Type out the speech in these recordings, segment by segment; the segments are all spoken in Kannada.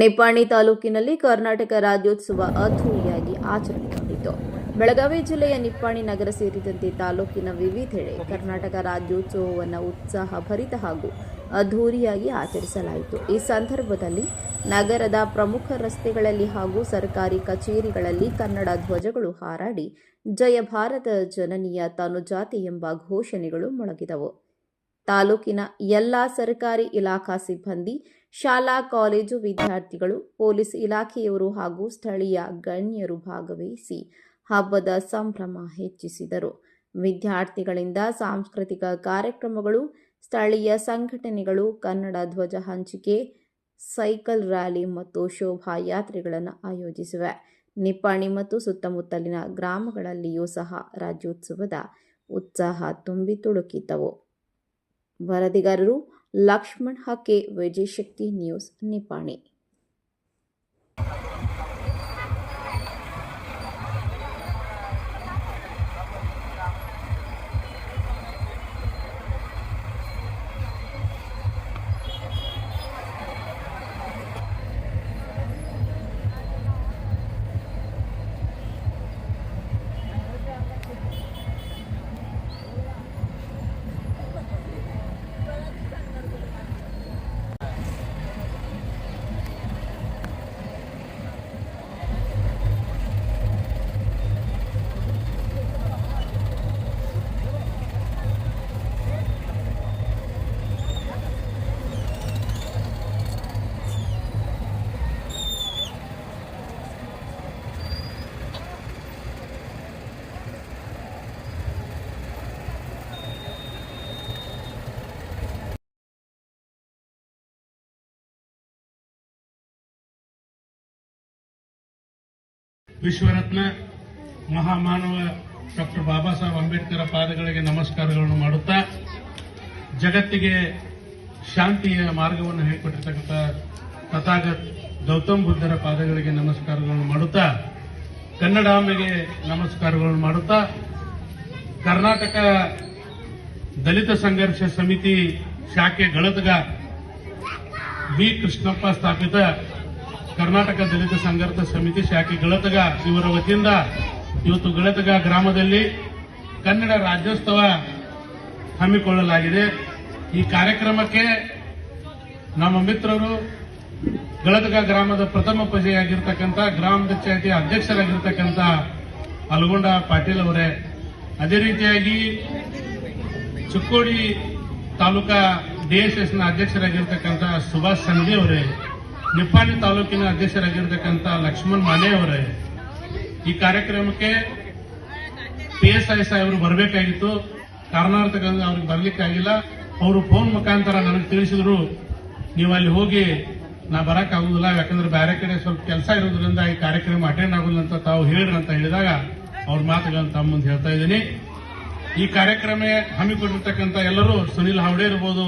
ನಿಪ್ಪಾಣಿ ತಾಲೂಕಿನಲ್ಲಿ ಕರ್ನಾಟಕ ರಾಜ್ಯೋತ್ಸವ ಅದ್ದೂರಿಯಾಗಿ ಆಚರಣೆಗೊಂಡಿತು. ಬೆಳಗಾವಿ ಜಿಲ್ಲೆಯ ನಿಪ್ಪಾಣಿ ನಗರ ಸೇರಿದಂತೆ ತಾಲೂಕಿನ ವಿವಿಧೆಡೆ ಕರ್ನಾಟಕ ರಾಜ್ಯೋತ್ಸವವನ್ನು ಉತ್ಸಾಹ ಭರಿತ ಹಾಗೂ ಅದ್ದೂರಿಯಾಗಿ ಆಚರಿಸಲಾಯಿತು. ಈ ಸಂದರ್ಭದಲ್ಲಿ ನಗರದ ಪ್ರಮುಖ ರಸ್ತೆಗಳಲ್ಲಿ ಹಾಗೂ ಸರ್ಕಾರಿ ಕಚೇರಿಗಳಲ್ಲಿ ಕನ್ನಡ ಧ್ವಜಗಳು ಹಾರಾಡಿ, ಜಯ ಭಾರತ, ಜನನೀಯ ತನುಜಾತಿ ಎಂಬ ಘೋಷಣೆಗಳು ಮೊಳಗಿದವು. ತಾಲೂಕಿನ ಎಲ್ಲಾ ಸರ್ಕಾರಿ ಇಲಾಖಾ ಸಿಬ್ಬಂದಿ, ಶಾಲಾ, ಕಾಲೇಜು ವಿದ್ಯಾರ್ಥಿಗಳು, ಪೊಲೀಸ್ ಇಲಾಖೆಯವರು ಹಾಗೂ ಸ್ಥಳೀಯ ಗಣ್ಯರು ಭಾಗವಹಿಸಿ ಹಬ್ಬದ ಸಂಭ್ರಮ ಹೆಚ್ಚಿಸಿದರು. ವಿದ್ಯಾರ್ಥಿಗಳಿಂದ ಸಾಂಸ್ಕೃತಿಕ ಕಾರ್ಯಕ್ರಮಗಳು, ಸ್ಥಳೀಯ ಸಂಘಟನೆಗಳು, ಕನ್ನಡ ಧ್ವಜ ಹಂಚಿಕೆ, ಸೈಕಲ್ ರ್ಯಾಲಿ ಮತ್ತು ಶೋಭಾಯಾತ್ರೆಗಳನ್ನು ಆಯೋಜಿಸಿವೆ. ನಿಪ್ಪಾಣಿ ಮತ್ತು ಸುತ್ತಮುತ್ತಲಿನ ಗ್ರಾಮಗಳಲ್ಲಿಯೂ ಸಹ ರಾಜ್ಯೋತ್ಸವದ ಉತ್ಸಾಹ ತುಂಬಿ ತುಳುಕಿದ್ದವು. ವರದಿಗಾರರು ಲಕ್ಷ್ಮಣ್ ಹಕ್ಕೆ ವಿಜಯಶಕ್ತಿ ನ್ಯೂಸ್ ನಿಪ್ಪಾಣಿ. ವಿಶ್ವರತ್ನ ಮಹಾಮಾನವ ಡಾಕ್ಟರ್ ಬಾಬಾ ಸಾಹೇಬ್ ಅಂಬೇಡ್ಕರ್ ಪಾದಗಳಿಗೆ ನಮಸ್ಕಾರಗಳನ್ನು ಮಾಡುತ್ತಾ ಜಗತ್ತಿಗೆ ಶಾಂತಿಯ ಮಾರ್ಗವನ್ನು ಹೇಳಿಕೊಟ್ಟಿರ್ತಕ್ಕಂಥ ತಥಾಗತ್ ಗೌತಮ್ ಬುದ್ಧರ ಪಾದಗಳಿಗೆ ನಮಸ್ಕಾರಗಳನ್ನು ಮಾಡುತ್ತಾ ಕನ್ನಡಾಂಬೆಗೆ ನಮಸ್ಕಾರಗಳನ್ನು ಮಾಡುತ್ತಾ ಕರ್ನಾಟಕ ದಲಿತ ಸಂಘರ್ಷ ಸಮಿತಿ ಶಾಖೆ ಗಳದಗ ಬಿ ಕೃಷ್ಣಪ್ಪ ಸ್ಥಾಪಿತ ಕರ್ನಾಟಕ ದಲಿತ ಸಂಘರ್ಷ ಸಮಿತಿ ಶಾಖೆ ಗಳತಗ, ಇವರ ವತಿಯಿಂದ ಇವತ್ತು ಗಳತಗ ಗ್ರಾಮದಲ್ಲಿ ಕನ್ನಡ ರಾಜ್ಯೋತ್ಸವ ಹಮ್ಮಿಕೊಳ್ಳಲಾಗಿದೆ. ಈ ಕಾರ್ಯಕ್ರಮಕ್ಕೆ ನಮ್ಮ ಮಿತ್ರರು ಗಳತಗ ಗ್ರಾಮದ ಪ್ರಥಮ ಪ್ರಜೆಯಾಗಿರ್ತಕ್ಕಂಥ, ಗ್ರಾಮ ಪಂಚಾಯತಿ ಅಧ್ಯಕ್ಷರಾಗಿರ್ತಕ್ಕಂಥ ಅಲ್ಗೊಂಡ ಪಾಟೀಲ್ ಅವರೇ, ಅದೇ ರೀತಿಯಾಗಿ ಚಿಕ್ಕೋಡಿ ತಾಲೂಕಾ ಡಿಎಸ್ಎಸ್ನ ಅಧ್ಯಕ್ಷರಾಗಿರ್ತಕ್ಕಂಥ ಸುಭಾಷ್ ಸಂಧಿ ಅವರೇ ನಿಪ್ಪಾಣಿ ತಾಲೂಕಿನ ಅಧ್ಯಕ್ಷರಾಗಿರ್ತಕ್ಕಂಥ ಲಕ್ಷ್ಮಣ್ ಮಾನೆ ಅವರೇ, ಈ ಕಾರ್ಯಕ್ರಮಕ್ಕೆ ಪಿ ಎಸ್ ಐ ಸಾಹೇಬರು ಬರಬೇಕಾಗಿತ್ತು. ಕಾರಣಾರ್ಥಗಳಿಂದ ಅವ್ರಿಗೆ ಬರಲಿಕ್ಕಾಗಿಲ್ಲ ಅವರು ಫೋನ್ ಮುಖಾಂತರ ನನಗೆ ತಿಳಿಸಿದ್ರು, ನೀವು ಅಲ್ಲಿ ಹೋಗಿ, ನಾ ಬರಕ್ ಆಗುದಿಲ್ಲ, ಯಾಕಂದ್ರೆ ಬೇರೆ ಕಡೆ ಸ್ವಲ್ಪ ಕೆಲಸ ಇರೋದ್ರಿಂದ ಈ ಕಾರ್ಯಕ್ರಮ ಅಟೆಂಡ್ ಆಗುದಿಲ್ಲ ಅಂತ ತಾವು ಹೇಳ್ರಿ ಅಂತ ಹೇಳಿದಾಗ ಅವ್ರ ಮಾತುಗಳನ್ನು ತಮ್ಮ ಹೇಳ್ತಾ ಇದ್ದೀನಿ. ಈ ಕಾರ್ಯಕ್ರಮ ಹಮ್ಮಿಕೊಂಡಿರ್ತಕ್ಕಂಥ ಎಲ್ಲರೂ ಸುನಿಲ್ ಹಾವಡೆ ಇರ್ಬೋದು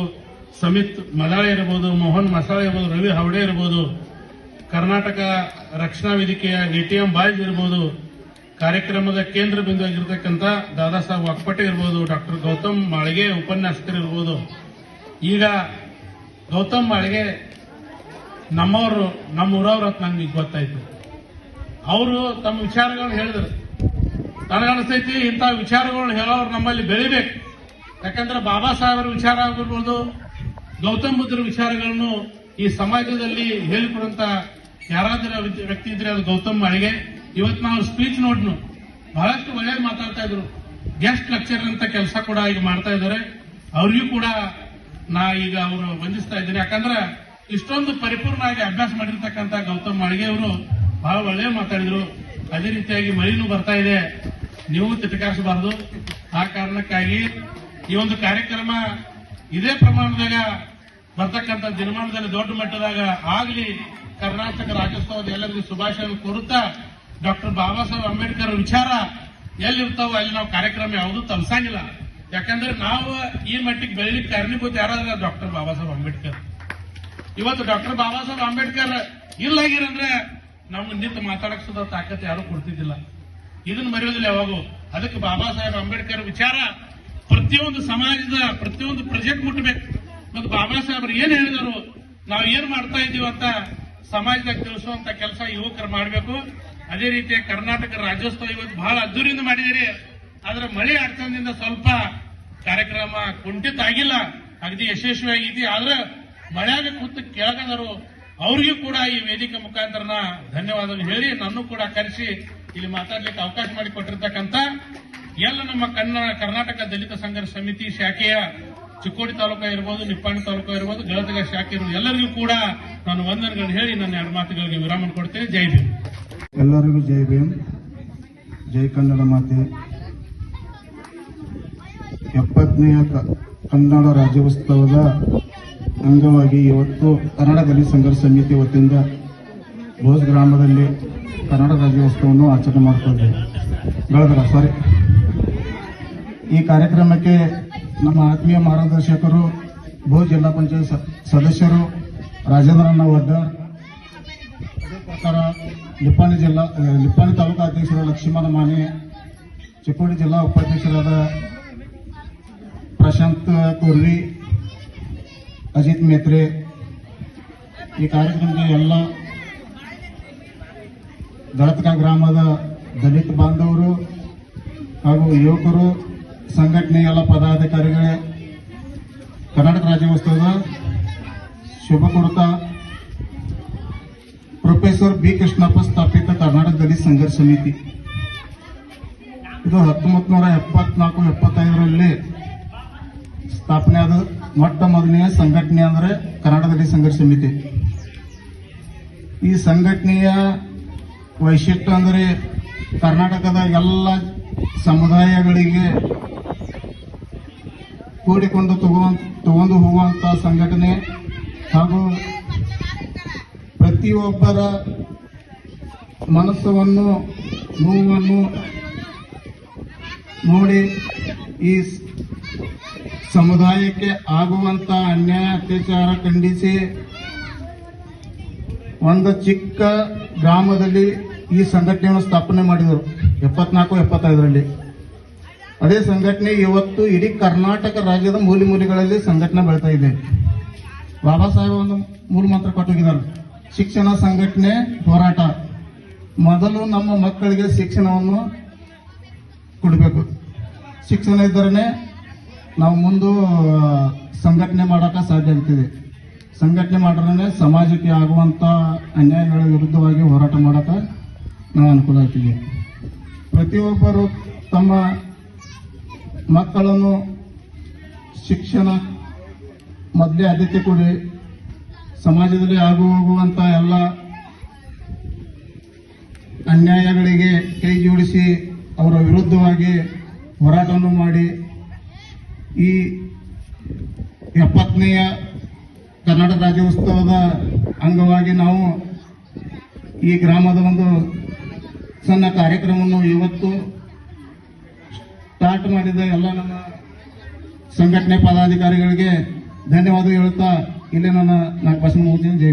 ಸಮಿತ್ ಮದಾಳೆ ಇರ್ಬೋದು, ಮೋಹನ್ ಮಸಾಳೆ ಇರ್ಬೋದು, ರವಿ ಹವಡೆ ಇರ್ಬೋದು, ಕರ್ನಾಟಕ ರಕ್ಷಣಾ ವೇದಿಕೆಯ ಎಟಿಎಂ ಬಾಯ್ಸ್ ಇರ್ಬೋದು, ಕಾರ್ಯಕ್ರಮದ ಕೇಂದ್ರ ಬಿಂದು ಆಗಿರ್ತಕ್ಕಂಥ ದಾದಾ ಸಾಹೇಬ್ ಅಕ್ಪಟೆ ಇರ್ಬೋದು, ಡಾಕ್ಟರ್ ಗೌತಮ್ ಮಾಳಿಗೆ ಉಪನ್ಯಾಸಕರು ಇರ್ಬೋದು. ಈಗ ಗೌತಮ್ ಮಾಳಿಗೆ ನಮ್ಮವರು ನಮ್ಮ ಊರವ್ರ ಅಂತ ನಂಗೆ ಗೊತ್ತಾಯ್ತು. ಅವರು ತಮ್ಮ ವಿಚಾರಗಳನ್ನ ಹೇಳಿದ್ರು. ನನಗನ್ಸ್ತೈತಿ ಇಂಥ ವಿಚಾರಗಳನ್ನ ಹೇಳೋರು ನಮ್ಮಲ್ಲಿ ಬೆಳಿಬೇಕು. ಯಾಕಂದ್ರೆ ಬಾಬಾ ಸಾಹೇಬರ ವಿಚಾರ ಆಗಿರ್ಬೋದು ಗೌತಮ್ ಬುದ್ಧರ ವಿಚಾರಗಳನ್ನು ಈ ಸಮಾಜದಲ್ಲಿ ಹೇಳಿಕೊಡುವಂತ ಯಾರಾದರೂ ವ್ಯಕ್ತಿ- ಇದ್ರೆ ಅದು ಗೌತಮ್ ಅಳಿಗೆ. ಇವತ್ತು ನಾವು ಸ್ಪೀಚ್ ನೋಡ್ನು. ಬಹಳಷ್ಟು ಒಳ್ಳೆ ಮಾತಾಡ್ತಾ ಇದ್ರು. ಗೆಸ್ಟ್ ಲೆಕ್ಚರ್ ಅಂತ ಕೆಲಸ ಕೂಡ ಈಗ ಮಾಡ್ತಾ ಇದ್ದಾರೆ. ಅವ್ರಿಗೂ ಕೂಡ ನಾ ಈಗ ಅವರು ವಂದಿಸ್ತಾ ಇದ್ದೀನಿ. ಯಾಕಂದ್ರೆ ಇಷ್ಟೊಂದು ಪರಿಪೂರ್ಣವಾಗಿ ಅಭ್ಯಾಸ ಮಾಡಿರ್ತಕ್ಕಂಥ ಗೌತಮ್ ಮಾಳಿಗೆ ಅವರು ಬಹಳ ಒಳ್ಳೆ ಮಾತಾಡಿದ್ರು. ಅದೇ ರೀತಿಯಾಗಿ ಮಳೆನೂ ಬರ್ತಾ ಇದೆ. ನೀವು ತಿಟಕಾರಿಸಬಾರದು ಆ ಕಾರಣಕ್ಕಾಗಿ ಈ ಒಂದು ಕಾರ್ಯಕ್ರಮ ಇದೇ ಪ್ರಮಾಣದಾಗ ಬರ್ತಕ್ಕಂಥ ದಿನಮಾನದಲ್ಲಿ ದೊಡ್ಡ ಮಟ್ಟದಾಗ ಆಗಲಿ ಕರ್ನಾಟಕ ರಾಜ್ಯೋತ್ಸವದ ಎಲ್ಲರಿಗೂ ಶುಭಾಶಯ ಕೋರುತ್ತಾ ಡಾಕ್ಟರ್ ಬಾಬಾ ಸಾಹೇಬ್ ಅಂಬೇಡ್ಕರ್ ವಿಚಾರ ಎಲ್ಲಿರ್ತಾವೋ ಅಲ್ಲಿ ನಾವು ಕಾರ್ಯಕ್ರಮ ಯಾವುದೂ ತಲುಸಂಗಿಲ್ಲ ಯಾಕಂದ್ರೆ ನಾವು ಈ ಮಟ್ಟಿಗೆ ಬೆಳಲಿಕ್ಕೆ ಕಾರಣೀಭೂತ ಯಾರಾದ್ರೆ ಡಾಕ್ಟರ್ ಬಾಬಾ ಸಾಹೇಬ್ ಅಂಬೇಡ್ಕರ್. ಇವತ್ತು ಡಾಕ್ಟರ್ ಬಾಬಾ ಸಾಹೇಬ್ ಅಂಬೇಡ್ಕರ್ ಇಲ್ಲಾಗಿರಂದ್ರೆ ನಮ್ಗೆ ನಿಂತು ಮಾತಾಡಕ್ ಸುದ ತಾಕತ್ ಯಾರು ಕೊಡ್ತಿದ್ದಿಲ್ಲ. ಇದನ್ನ ಮರೆಯೋದಿಲ್ಲ ಯಾವಾಗೂ. ಅದಕ್ಕೆ ಬಾಬಾ ಸಾಹೇಬ್ ಅಂಬೇಡ್ಕರ್ ವಿಚಾರ ಪ್ರತಿಯೊಂದು ಸಮಾಜದ ಪ್ರತಿಯೊಂದು ಪ್ರಜೆಗೆ ಮುಟ್ಟಬೇಕು ಮತ್ತು ಬಾಬಾ ಸಾಹೇಬ್ರು ಏನ್ ಹೇಳಿದರು? ನಾವು ಏನ್ ಮಾಡ್ತಾ ಇದ್ದೀವಿ ಅಂತ ಸಮಾಜದಾಗ ತಿಳಿಸುವಂತ ಕೆಲಸ ಯುವಕರು ಮಾಡಬೇಕು. ಅದೇ ರೀತಿ ಕರ್ನಾಟಕ ರಾಜ್ಯೋತ್ಸವ ಇವತ್ತು ಬಹಳ ಅದ್ದೂರಿಯಿಂದ ಮಾಡಿದಿರಿ ಆದ್ರೆ ಮಳೆ ಅಡಚಂದಿಂದ ಸ್ವಲ್ಪ ಕಾರ್ಯಕ್ರಮ ಕುಂಠಿತ ಆಗಿಲ್ಲ. ಅಗದಿ ಯಶಸ್ವಿಯಾಗಿದೆ ಆದ್ರೆ ಮಳೆಯಾಗ ಕೂತು ಕೆಳಗದರು ಅವ್ರಿಗೂ ಕೂಡ ಈ ವೇದಿಕೆ ಮುಖಾಂತರನ ಧನ್ಯವಾದಗಳು ಹೇಳಿ ನನ್ನ ಕೂಡ ಕರೆಸಿ ಇಲ್ಲಿ ಮಾತಾಡ್ಲಿಕ್ಕೆ ಅವಕಾಶ ಮಾಡಿಕೊಟ್ಟಿರ್ತಕ್ಕಂಥ ಎಲ್ಲ ನಮ್ಮ ಕನ್ನಡ ಕರ್ನಾಟಕ ದಲಿತ ಸಂಘರ್ಷ ಸಮಿತಿ ಶಾಖೆಯ ಚಿಕ್ಕೋಡಿ ತಾಲೂಕು ಇರ್ಬೋದು, ನಿಪ್ಪಾಣಿ ತಾಲೂಕು ಇರ್ಬೋದು ಗಲತಗ ಶಾಖೆ ಇರ್ಬೋದು, ಎಲ್ಲರಿಗೂ ಕೂಡ ನಾನು ವಂದನೆಗಳನ್ನು ಹೇಳಿ ನನ್ನ ಎರಡು ಮಾತುಗಳಿಗೆ ವಿರಾಮ ಕೊಡ್ತೇನೆ. ಜೈ ಭೀಮ್. ಎಲ್ಲರಿಗೂ ಜೈ ಭೀಮ್. ಜೈ ಕನ್ನಡ ಮಾತೆ. ಎಪ್ಪತ್ತನೆಯ ಕನ್ನಡ ರಾಜ್ಯೋತ್ಸವದ ಅಂಗವಾಗಿ ಇವತ್ತು ಕನ್ನಡ ಗಲಿ ಸಂಘರ್ಷ ಸಮಿತಿ ವತಿಯಿಂದ ಭೋಜ್ ಗ್ರಾಮದಲ್ಲಿ ಕನ್ನಡ ರಾಜ್ಯೋತ್ಸವವನ್ನು ಆಚರಣೆ ಮಾಡ್ತಾ ಇದ್ದೇವೆ. ಸಾರಿ ಈ ಕಾರ್ಯಕ್ರಮಕ್ಕೆ ನಮ್ಮ ಆತ್ಮೀಯ ಮಾರ್ಗದರ್ಶಕರು ಭೂ ಜಿಲ್ಲಾ ಪಂಚಾಯತ್ ಸದಸ್ಯರು ರಾಜೇಂದ್ರಣ್ಣ ವಡ್ಡರ್ ಅದೇ ಪ್ರಕಾರ ನಿಪ್ಪಾಣಿ ಜಿಲ್ಲಾ ನಿಪ್ಪಾಣಿ ತಾಲೂಕು ಅಧ್ಯಕ್ಷರಾದ ಲಕ್ಷ್ಮಣ ಮಾನೆ ಚಿಕ್ಕೋಡಿ ಜಿಲ್ಲಾ ಉಪಾಧ್ಯಕ್ಷರಾದ ಪ್ರಶಾಂತ್ ಕುರ್ವಿ ಅಜಿತ್ ಮೇತ್ರೆ. ಈ ಕಾರ್ಯಕ್ರಮದ ಎಲ್ಲ ದಳತ್ಕ ಗ್ರಾಮದ ದಲಿತ ಬಾಂಧವರು ಹಾಗೂ ಯುವಕರು ಸಂಘಟನೆ ಎಲ್ಲ ಪದಾಧಿಕಾರಿಗಳೇ, ಕರ್ನಾಟಕ ರಾಜ್ಯೋತ್ಸವದ ಶುಭ ಕೊಡುತ್ತ ಪ್ರೊಫೆಸರ್ ಬಿ ಕೃಷ್ಣಪ್ಪ ಸ್ಥಾಪಿತ ಕರ್ನಾಟಕ ದಲಿತ ಸಂಘರ್ಷ ಸಮಿತಿ. ಇದು ಹತ್ತೊಂಬತ್ತು ನೂರ ಎಪ್ಪತ್ನಾಲ್ಕು, ಎಪ್ಪತ್ತೈದರಲ್ಲಿ ಸ್ಥಾಪನೆ ಆದ ಮೊಟ್ಟ ಮೊದಲನೆಯ ಸಂಘಟನೆ ಅಂದರೆ ಕರ್ನಾಟಕ ದಲಿತ ಸಂಘರ್ಷ ಸಮಿತಿ. ಈ ಸಂಘಟನೆಯ ವೈಶಿಷ್ಟ್ಯ ಅಂದರೆ ಕರ್ನಾಟಕದ ಎಲ್ಲ ಸಮುದಾಯಗಳಿಗೆ ಕೂಡಿಕೊಂಡು ತಗೊಂಡು ಹೋಗುವಂತ ಸಂಘಟನೆ ಹಾಗೂ ಪ್ರತಿಯೊಬ್ಬರ ಮನಸ್ಸನ್ನು, ನೋವನ್ನು ನೋಡಿ ಈ ಸಮುದಾಯಕ್ಕೆ ಆಗುವಂತ ಅನ್ಯಾಯ, ಅತ್ಯಾಚಾರ ಖಂಡಿಸಿ ಒಂದು ಚಿಕ್ಕ ಗ್ರಾಮದಲ್ಲಿ ಈ ಸಂಘಟನೆಯನ್ನು ಸ್ಥಾಪನೆ ಮಾಡಿದರು. ಎಪ್ಪತ್ನಾಲ್ಕು, ಎಪ್ಪತ್ತೈದರಲ್ಲಿ. ಅದೇ ಸಂಘಟನೆ ಇವತ್ತು ಇಡೀ ಕರ್ನಾಟಕ ರಾಜ್ಯದ ಮೂಲೆ ಮೂಲೆಗಳಲ್ಲಿ ಸಂಘಟನೆ ಬೆಳೀತಾ ಇದೆ. ಬಾಬಾ ಸಾಹೇಬ್ ಒಂದು ಮೂರು ಮಾತ್ರ ಕೊಟ್ಟೋಗಿದ್ದಾರೆ ಶಿಕ್ಷಣ ಸಂಘಟನೆ ಹೋರಾಟ. ಮೊದಲು ನಮ್ಮ ಮಕ್ಕಳಿಗೆ ಶಿಕ್ಷಣವನ್ನು ಕೊಡಬೇಕು. ಶಿಕ್ಷಣ ಇದ್ದರೇ ನಾವು ಮುಂದೆ ಸಂಘಟನೆ ಮಾಡೋಕೆ ಸಾಧ್ಯ ಆಗ್ತಿದೆ. ಸಂಘಟನೆ ಮಾಡಿದ್ರೆ ಸಮಾಜಕ್ಕೆ ಆಗುವಂಥ ಅನ್ಯಾಯಗಳ ವಿರುದ್ಧವಾಗಿ ಹೋರಾಟ ಮಾಡೋಕೆ ನಾವು ಅನುಕೂಲ ಆಗ್ತೀವಿ ಪ್ರತಿಯೊಬ್ಬರು ತಮ್ಮ ಮಕ್ಕಳನ್ನು ಶಿಕ್ಷಣ ಮೊದಲೇ ಆದ್ಯತೆ ಕೊಡಿ. ಸಮಾಜದಲ್ಲಿ ಆಗು ಹೋಗುವಂಥ ಎಲ್ಲ ಅನ್ಯಾಯಗಳಿಗೆ ಕೈ ಜೋಡಿಸಿ ಅವರ ವಿರುದ್ಧವಾಗಿ ಹೋರಾಟವನ್ನು ಮಾಡಿ. ಈ ಎಪ್ಪತ್ತನೆಯ ಕನ್ನಡ ರಾಜ್ಯೋತ್ಸವದ ಅಂಗವಾಗಿ ನಾವು ಈ ಗ್ರಾಮದ ಒಂದು ಸಣ್ಣ ಕಾರ್ಯಕ್ರಮವನ್ನು ಇವತ್ತು ಸ್ಟಾರ್ಟ್ ಮಾಡಿದ ಎಲ್ಲ ನಮ್ಮ ಸಂಘಟನೆ ಪದಾಧಿಕಾರಿಗಳಿಗೆ ಧನ್ಯವಾದ ಹೇಳುತ್ತಾ ಇಲ್ಲಿ ನನ್ನ ನಾಲ್ಕು ಭಾಷೆ ಮುಗಿದ್ದೀನಿ ಜೈ.